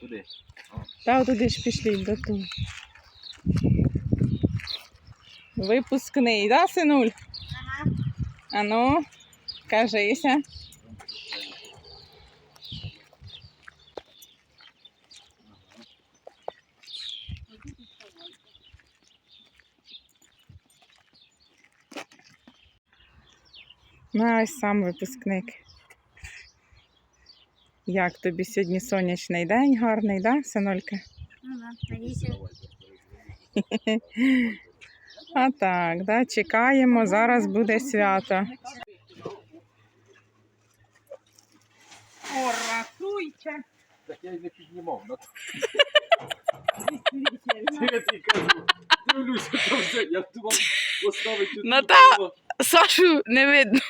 Куди? Та туди ж пішли до ту. Випускний, да, синуль? Ага. Ану, кажися. Ну, ось сам випускник. Як тобі сьогодні сонячний день, гарний, да, синолька? Ну. А так, да, чекаємо, зараз буде свято. О, рахуйте. Так я й не піднімав. на- я тобі кажу. Дивлюся, я думав поставити тут. Ну Сашу не видно.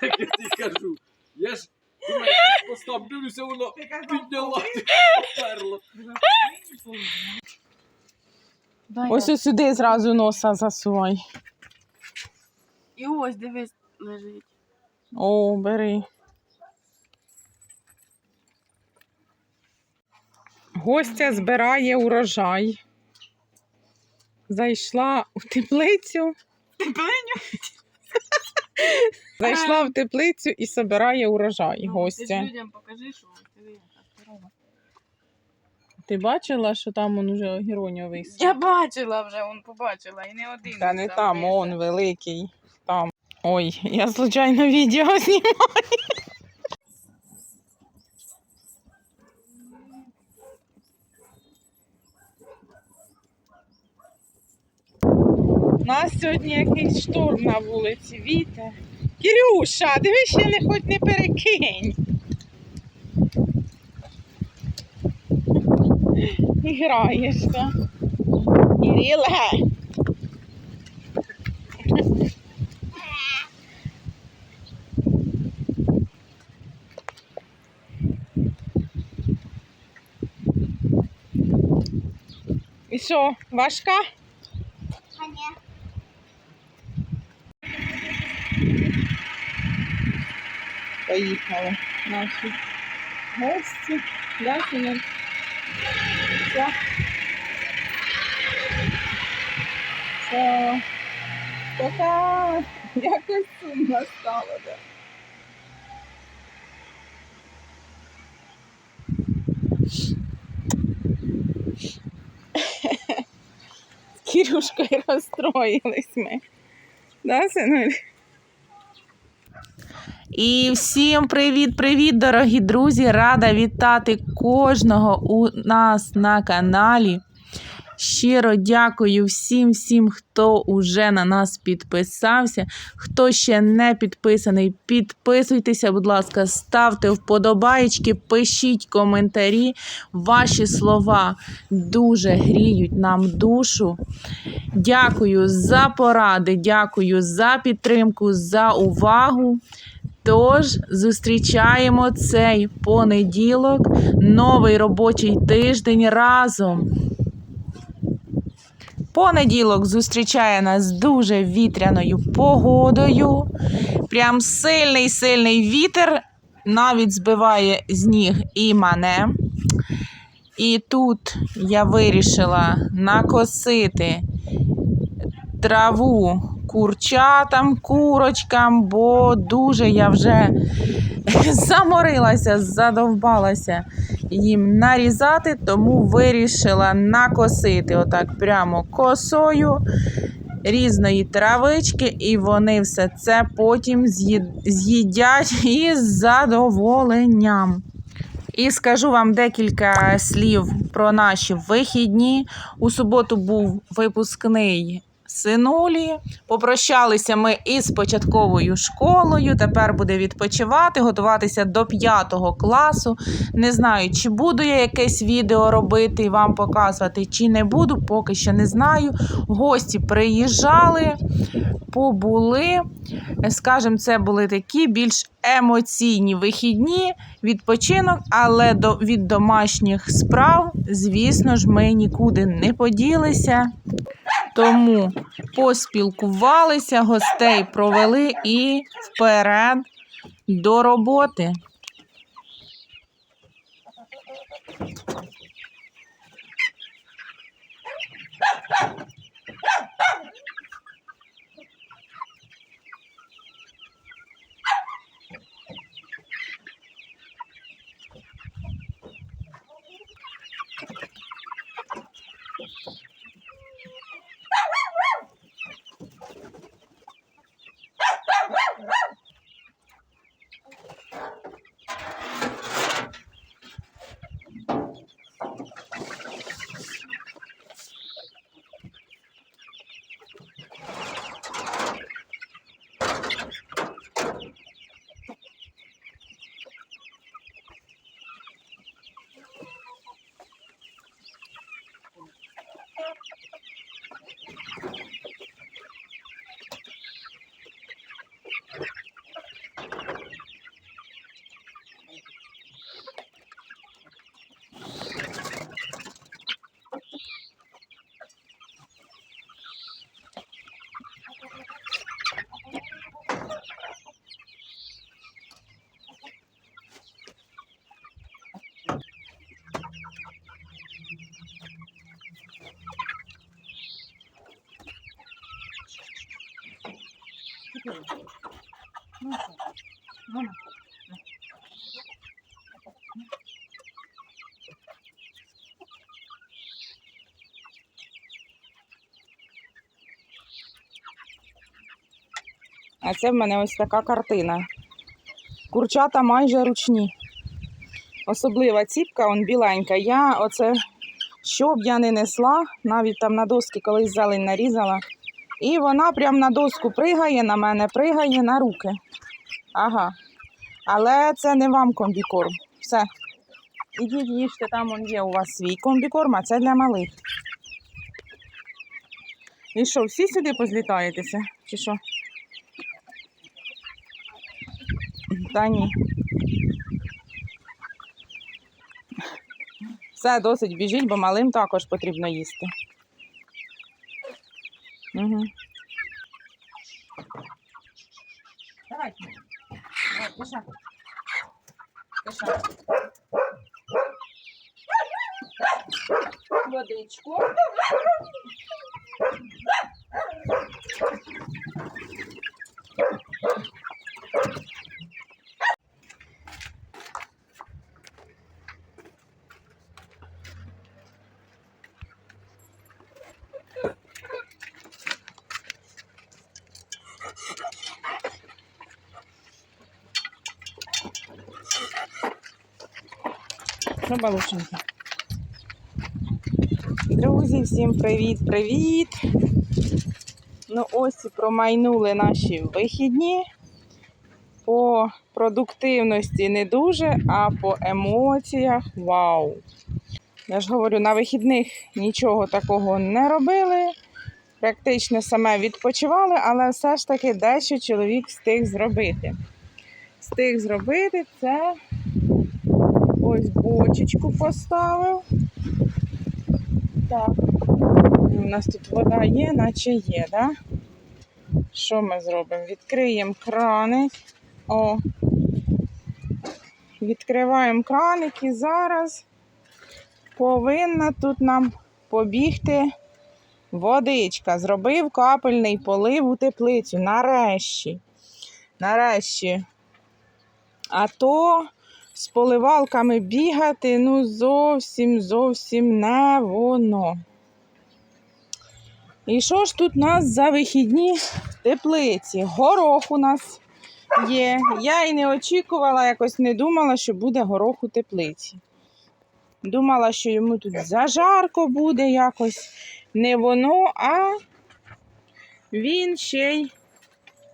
Так я тобі кажу. Я ж постав, дивлюся, воно підняла, поперло. Ось ось сюди зразу носа засувай. І ось дивись лежить. О, бери. Гостя збирає урожай. Зайшла в теплицю. Теплиню? Зайшла в теплицю і собирає урожай. Гостя. людям покажи, що ти. Ти бачила, що там он уже геронів висить? Я бачила вже, он побачила, і не один. Та не там там, он великий. Там. Ой, я случайно відео знімаю. У нас сьогодні якийсь шторм на вулиці, вітер. Кирюша, дивись, ще не хоч не перекинь. І граєш, так? Кириле. І що, важка? А ні. Поїхали наші гості. Синок? Все. Все. Пока. Якось сумно стало, да. З Кирюшкою розстроїлись ми. Да, синуль? І всім привіт-привіт, дорогі друзі! Рада вітати кожного у нас на каналі. Щиро дякую всім, всім, хто уже на нас підписався. Хто ще не підписаний, підписуйтеся, будь ласка, ставте вподобаєчки, пишіть коментарі. Ваші слова дуже гріють нам душу. Дякую за поради, дякую за підтримку, за увагу. Тож зустрічаємо цей понеділок, новий робочий тиждень разом. Понеділок зустрічає нас дуже вітряною погодою. Прям сильний сильний вітер навіть збиває з ніг і мене. І тут я вирішила накосити траву курчатам, курочкам, бо дуже я вже заморилася, задовбалася їм нарізати, тому вирішила накосити отак прямо косою різної травички, і вони все це потім з'їдять із задоволенням. І скажу вам декілька слів про наші вихідні. У суботу був випускний синулі. Попрощалися ми із початковою школою. Тепер буде відпочивати, готуватися до п'ятого класу. Не знаю, чи буду я якесь відео робити і вам показувати, чи не буду, поки що не знаю. Гості приїжджали, побули. Скажімо, це були такі більш емоційні вихідні, відпочинок, але до, від домашніх справ, звісно ж, ми нікуди не поділися. Тому поспілкувалися, гостей провели і вперед до роботи. А це в мене ось така картина. Курчата майже ручні. Особлива ціпка, он біленька. Я оце, що б я не несла, навіть там на доски колись зелень нарізала. І вона прям на доску пригає, на мене пригає на руки. Ага. Але це не вам комбікорм. Все. Ідіть їжте, там он є у вас свій комбікорм, а це для малих. І що, всі сюди позлітаєтеся? Чи що? Та ні. Все, досить біжіть, бо малим також потрібно їсти. Угу. Давайте. Давай, пиша. Пиша. Водичку. Ну, балушеньки. Друзі, всім привіт-привіт! Ну, ось і промайнули наші вихідні. По продуктивності не дуже, а по емоціях вау! Я ж говорю, на вихідних нічого такого не робили. Практично саме відпочивали, але все ж таки дещо чоловік встиг зробити. Встиг зробити це Ось бочечку поставив. Так. У нас тут вода є, наче є, да? Що ми зробимо? Відкриємо краник. О. Відкриваємо краник і зараз повинна тут нам побігти водичка. Зробив капельний полив у теплицю. Нарешті. Нарешті. А то з поливалками бігати, ну зовсім зовсім не воно. І що ж тут у нас за вихідні теплиці? Горох у нас є. Я і не очікувала, якось не думала, що буде горох у теплиці. Думала, що йому тут зажарко буде якось. Не воно, а він ще й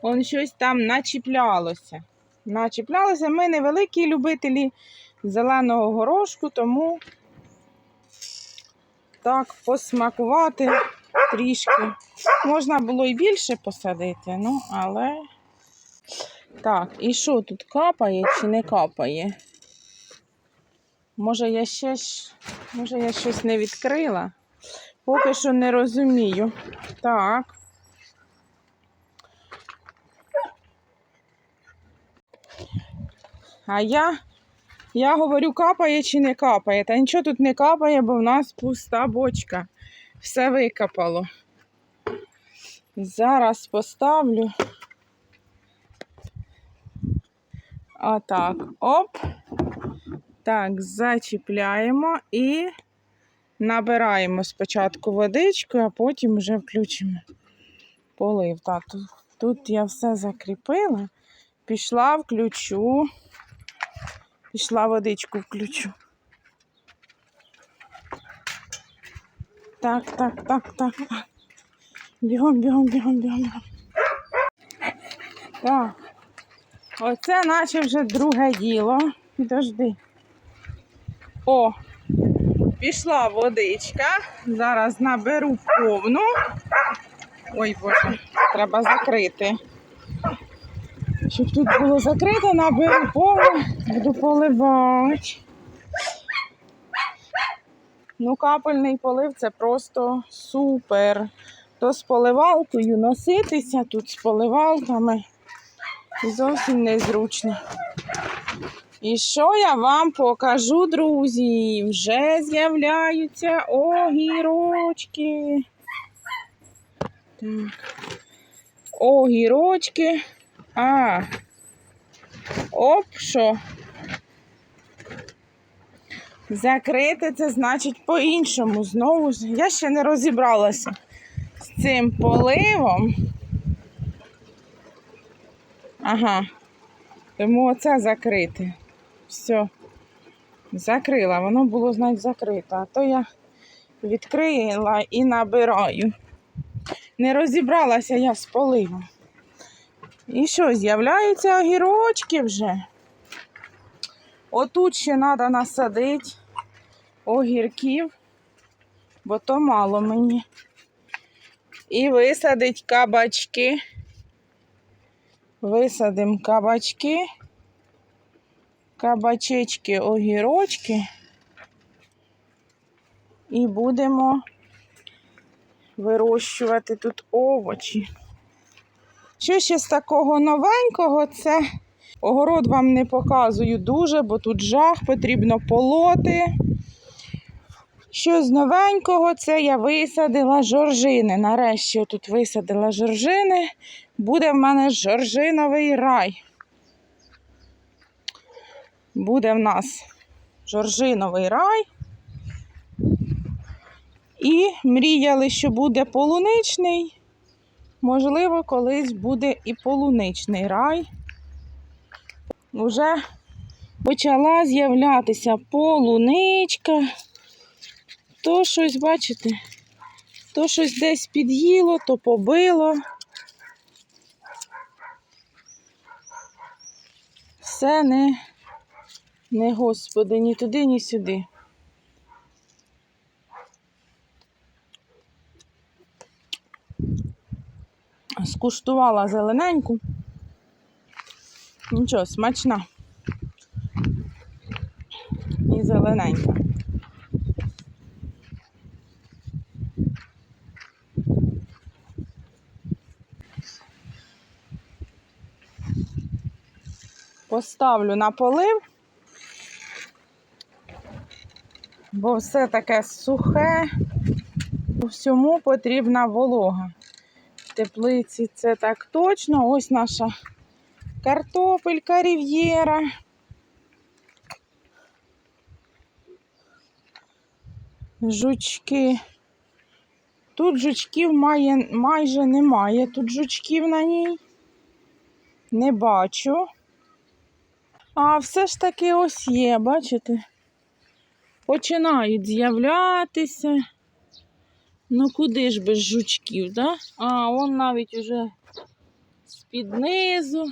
он щось там начіплялося начіплялися. Ми невеликі любителі зеленого горошку, тому так посмакувати трішки. Можна було і більше посадити, ну, але. Так, і що тут капає чи не капає? Може, я ще. Може, я щось не відкрила? Поки що не розумію. Так. А я, я говорю, капає чи не капає. Та нічого тут не капає, бо в нас пуста бочка. Все викопало. Зараз поставлю. Отак. Оп. Так, зачіпляємо і набираємо спочатку водичку, а потім вже включимо полив. Так, тут, тут я все закріпила. Пішла, включу. Пішла водичку включу. Так, так, так, так, так. Бігом, бігом, бігом, бігом. Так. Оце наче вже друге діло. Підожди. О, пішла водичка. Зараз наберу повну. Ой, боже, треба закрити. Щоб тут було закрито, наберу повну, буду поливати. Ну, капельний полив це просто супер. То з поливалкою носитися тут з поливалками зовсім незручно. І що я вам покажу, друзі? Вже з'являються огірочки. Так. огірочки. А. Оп, що? Закрити це значить по-іншому. Знову ж, я ще не розібралася з цим поливом. Ага. Тому оце закрити. Все. Закрила, воно було, значить, закрите. А то я відкрила і набираю. Не розібралася я з поливом. І що, з'являються огірочки вже. Отут ще треба насадити огірків, бо то мало мені. І висадить кабачки. Висадимо кабачки, кабачечки, огірочки. І будемо вирощувати тут овочі. Що ще з такого новенького, це огород вам не показую дуже, бо тут жах, потрібно полоти. Що з новенького, це я висадила жоржини. Нарешті тут висадила жоржини. Буде в мене жоржиновий рай. Буде в нас жоржиновий рай. І мріяли, що буде полуничний. Можливо, колись буде і полуничний рай. Уже почала з'являтися полуничка. То щось, бачите, то щось десь під'їло, то побило. Все не, не господи, ні туди, ні сюди. Скуштувала зелененьку. Нічого, смачна. І зелененька. Поставлю на полив, бо все таке сухе, у всьому потрібна волога. Теплиці це так точно. Ось наша картопелька рів'єра. Жучки. Тут жучків має, майже немає. Тут жучків на ній. Не бачу. А все ж таки ось є, бачите? Починають з'являтися. Ну куди ж без жучків, да? А, он навіть уже з-під низу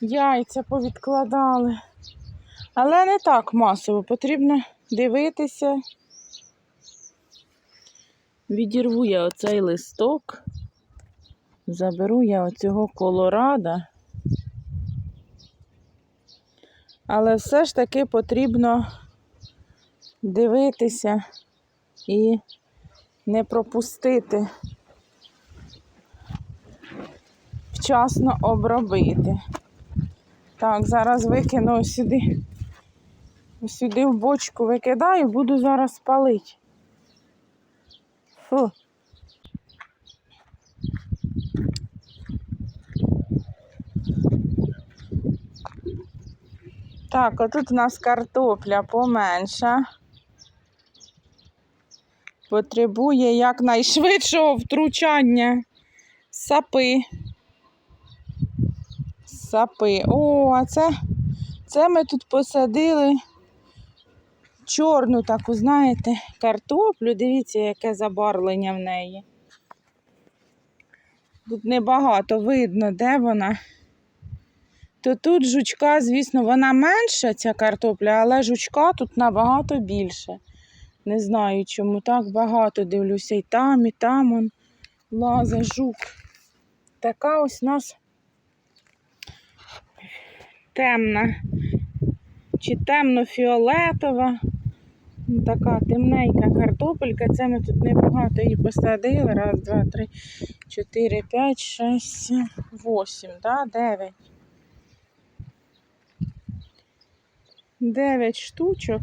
яйця повідкладали. Але не так масово, потрібно дивитися. Відірву я оцей листок, заберу я оцього колорада. Але все ж таки потрібно дивитися і не пропустити, вчасно обробити. Так, зараз викину сюди. Сюди в бочку викидаю, буду зараз палити. Фу. Так, отут у нас картопля поменша. Потребує якнайшвидшого втручання. Сапи. Сапи. О, а це, це ми тут посадили чорну таку, знаєте, картоплю. Дивіться, яке забарвлення в неї. Тут небагато видно, де вона. То тут жучка, звісно, вона менша, ця картопля, але жучка тут набагато більше. Не знаю, чому так багато дивлюся. І там, і там он лазить жук. Така ось у нас темна чи темно-фіолетова. Ну, Така темненька картопелька. Це ми тут небагато її посадили. Раз, два, три, чотири, п'ять, шість, сім, восім, да? дев'ять. Дев'ять штучок.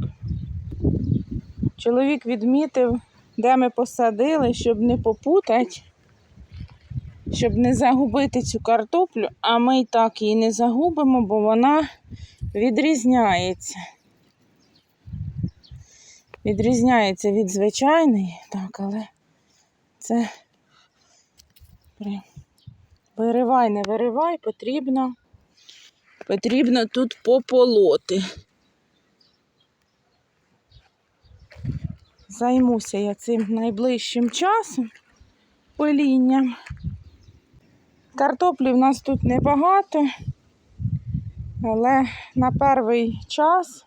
Чоловік відмітив, де ми посадили, щоб не попутати, щоб не загубити цю картоплю, а ми й так її не загубимо, бо вона відрізняється. Відрізняється від звичайної, так, але це виривай, не виривай, потрібно, потрібно тут пополоти. Займуся я цим найближчим часом полінням. Картоплі в нас тут небагато, але на перший час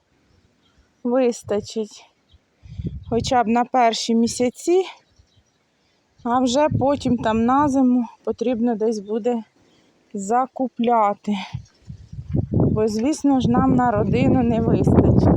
вистачить хоча б на перші місяці, а вже потім там на зиму потрібно десь буде закупляти. Бо, звісно ж, нам на родину не вистачить.